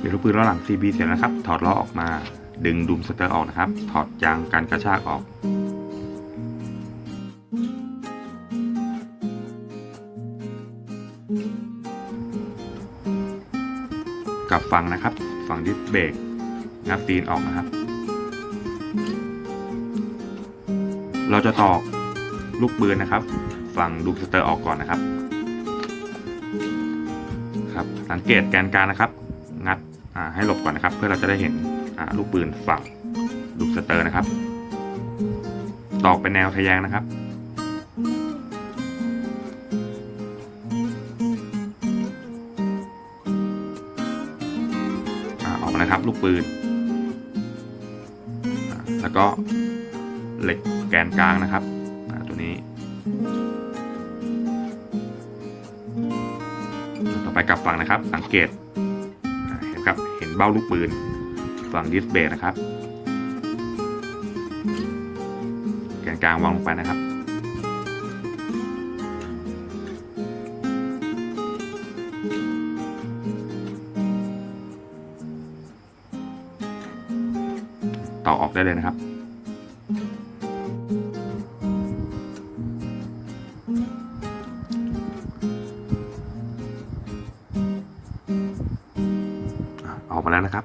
เดี๋ยวลูกปืนล้อหลัง CB เสร็จแล้วนะครับ ถอดล้อออกมา ดึงดุมสเตอร์ออกนะครับ ถอดยางการกระชากออก กลับฝั่งนะครับ ฝั่งดิสเบรกงับตีนออกนะครับ เราจะตอกลูกปืนนะครับ ฝั่งดุมสเตอร์ออกก่อนนะครับ ครับ สังเกตแกนกลางนะครับ งัด ให้หลบก่อนนะครับ เพื่อเราจะได้เห็นลูกปืนฝั่งลูกสเตอร์นะครับ ตอกเป็นแนวทะแยงนะครับ ออกมานะครับ ลูกปืน แล้วก็เหล็กแกนกลางนะครับตัวนี้ ต่อไปกลับฝั่งนะครับ สังเกต เบ้าลูกปืน ฝั่งดิสเบรกนะครับแกนกลางวางลงไปนะครับ ต่อออกได้เลยนะครับ อออกมาแล้วนะครับ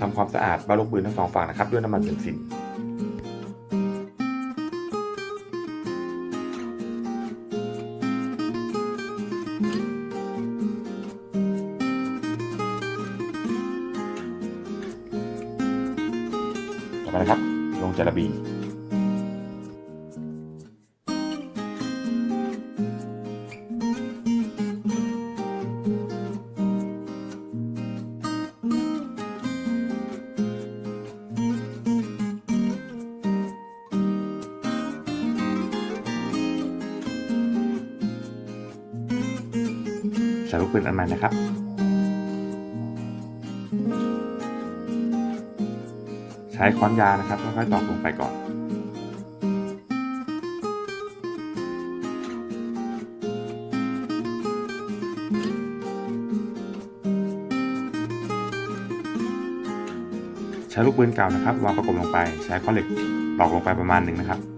ทำความสะอาดบ้าลูกปืนทั้งสองฝั่งนะครับ ด้วยน้ำมันเบนซินต่อไปนะครับ ลงจาระบีส่ลูกปืนอันใหม่นะครับ ใช้ค้อนยานะครับค่อยๆตอกลงไปก่อน ใช้ลูกปืนเก่านะครับวางประกบลงไป ใช้ข้อเหล็กตอกลงไปประมาณหนึ่งนะครับ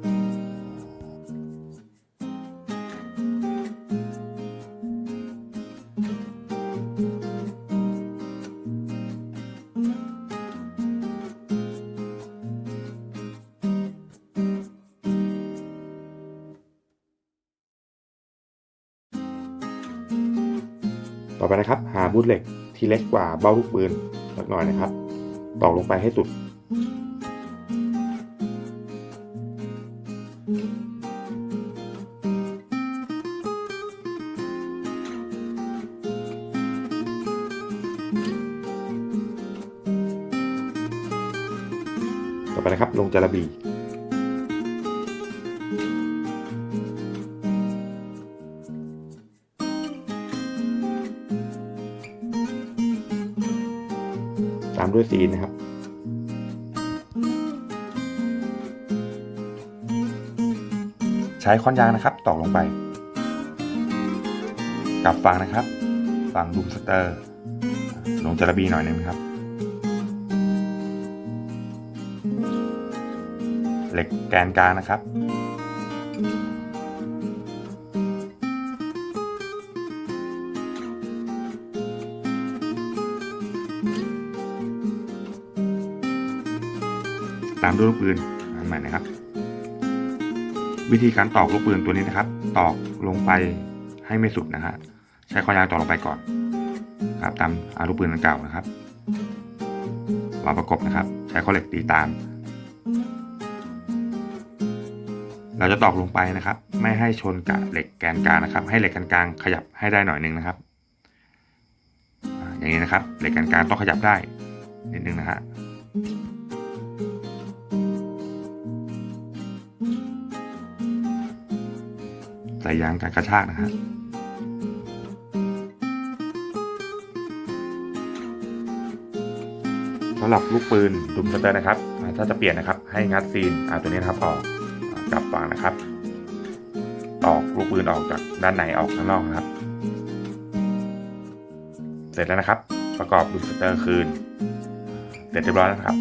ต่อไปนะครับ หาบูทเหล็กที่เล็กกว่าเบ้าลูกปืนสักหน่อยนะครับ ตอกลงไปให้สุด ต่อไปนะครับ ลงจาระบี ตามด้วยซีนนะครับ ใช้ค้อนยางนะครับตอกลงไป กลับฝั่งนะครับ ฝั่งดุมสเตอร์ ลงจระบีหน่อยหนึงครับ เหล็กแกนกลางนะครับ ตามด้วยลูกปืนอันใหม่นะครับ วิธีการตอกลูกปืนตัวนี้นะครับ ตอกลงไปให้ไม่สุดนะฮะใช้ข้อยางตอกลงไปก่อนครับ ตามอาลูกปืนเก่านะครับวางประกบนะครับ ใช้ข้อเหล็กตีตาม เราจะตอกลงไปนะครับ ไม่ให้ชนกับเหล็กแกนกลางนะครับ ให้เหล็กแกนกลางขยับให้ได้หน่อยนึงนะครับอ่าอย่างนี้นะครับ เหล็กแกนกลางต้องขยับได้นิดนึงนะฮะ ใส่ยางการกระชากนะฮะำหรับลูกปืนดุมสเตอร์นะครับ ถ้าจะเปลี่ยนนะครับ ให้งัดซีนอ่าตัวนี้นะครับออกกลับฝั่งนะครับตอกลูกปืนออกจากด้านในออกข้างนอกนะครับ เสร็จแล้วนะครับ ประกอบดุมสเตอร์คืน เสร็จเรียบร้อยแล้วนะครับ